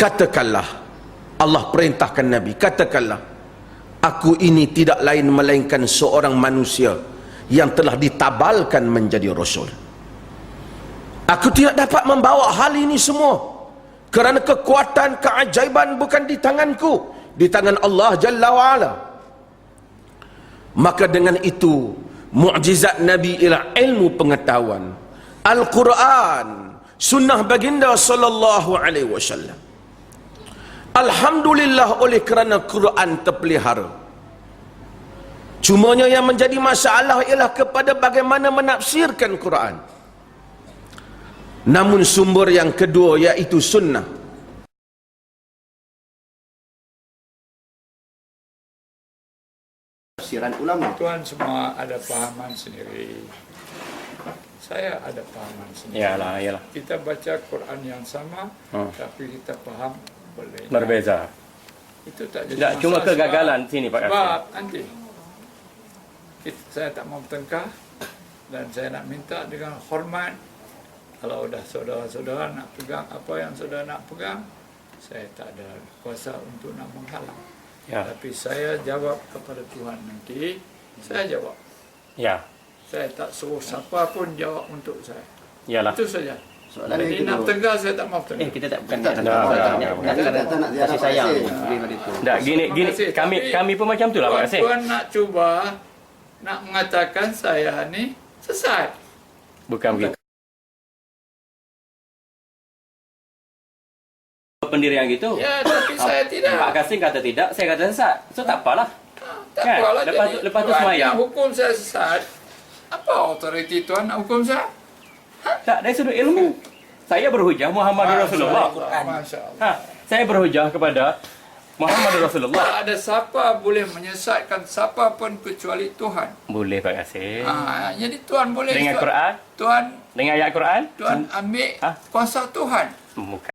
katakanlah Allah perintahkan Nabi katakanlah aku ini tidak lain melainkan seorang manusia yang telah ditabalkan menjadi rasul. Aku tidak dapat membawa hal ini semua kerana kekuatan keajaiban bukan di tanganku di tangan Allah Jalla wa'ala. Maka dengan itu mukjizat Nabi ialah ilmu pengetahuan Al-Quran sunnah baginda sallallahu alaihi wasallam Alhamdulillah oleh kerana Quran terpelihara Cumanya yang menjadi masalah ialah kepada bagaimana menafsirkan Quran Namun sumber yang kedua iaitu sunnah tafsiran ulama. Tuan semua ada pahaman sendiri. Saya ada pahaman sendiri. Yalah, yalah. Kita baca Quran yang sama, Hmm. tapi kita faham boleh. Berbeza. Itu tak jadi Tak, cuma kegagalan sini Pak Kasih. Sebab nanti kita, saya tak mau bertengkar dan saya nak minta dengan hormat kalau dah saudara-saudara nak pegang apa yang saudara nak pegang, saya tak ada kuasa untuk nak menghalang. Ya. Tapi saya jawab kepada Tuhan nanti, saya jawab. Ya. Saya tak suruh siapa pun jawab untuk saya. Yalah. Itu saja. Soalan yang nak kedua. tengah saya tak mau Eh tengah. kita tak bukan Tak, nak tak, nak tak, nak nak kasih sayang lebih itu. Tak, gini Terima gini kami Tapi- kami pun macam tu lah Pak Kasih. Tuan nak cuba nak mengatakan saya ni sesat. Bukan begitu. Pendirian gitu. Ya, tapi saya tidak. Pak Kasim kata tidak, saya kata sesat. So tak apalah. Tak Kan? apalah Lepas jadi. tu- lepas tu semayang. yang hukum saya sesat. Apa autoriti Tuan nak hukum saya? Tak, dari sudut ilmu. Saya berhujah Muhammad Rasulullah. Masya Allah. Ha, saya berhujah kepada Muhammad Rasulullah. Tak ada siapa boleh menyesatkan siapa pun kecuali Tuhan. Boleh Pak Kasim. Ha, jadi Tuan boleh Dengan Tuan- Quran, Tuan dengan ayat Quran. Tuan ambil Ha? kuasa Tuhan. Bukan.